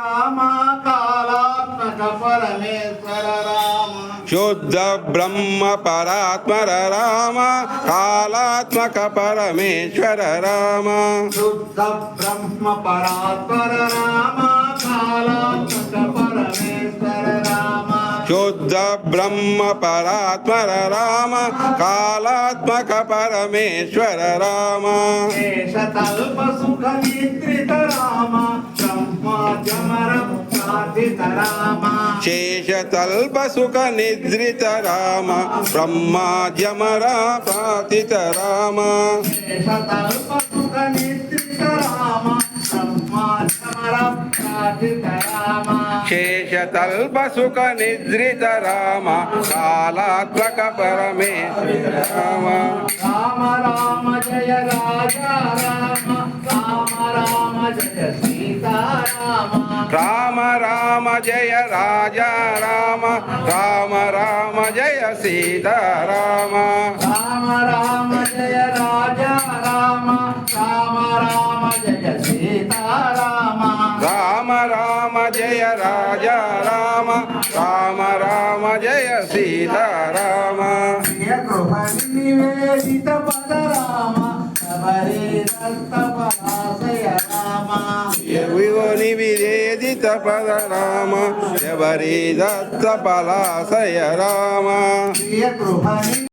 రామ కాలాత్మక పరమేశ్వర రామ శుద్ధ బ్రహ్మ పరాత్మర రామ కాలాత్మక పరమేశ్వర రామ శుద్ధ బ్రహ్మ పరాత్పర రామ కాలాత్మక పరమేశ్వర రామ శుద్ధ బ్రహ్మ పరాత్మర రామ కాలాత్మక పరమేశ్వర రామ సుఖ నిద్రిత రామ బ్రహ్మాజమర ప్రార్థిత రామ శేషతల్ప సుఖ నిద్రిత రామ బ్రహ్మాద్యమర ప్రాతిత రామ శేషతల్ప సుఖ నిద్రిత రామ బ్రహ్మాజమర ప్రార్థిత రామ శేషతల్ప సుఖ నిద్రిత రామ కాలాత్మక పరమేశ్వర రామ రామ రామ జయ రాజా రామ రామ రామ రామ జయ రాజా రామ. రామ రామ జయ సీతారామ. రామ రామ జయ రాజా రామ. రామ రామ జయ సీతారామ. రామ రామ జయ రాజా రామ. రామ రామ జయ సీతారామ. ప్రియ గృహ నివేదిత పద రామ శబరి దత్త పరాశయ రామ వివో నివేదిత పద రామ ఎవరి దత్త పలాశయ రామ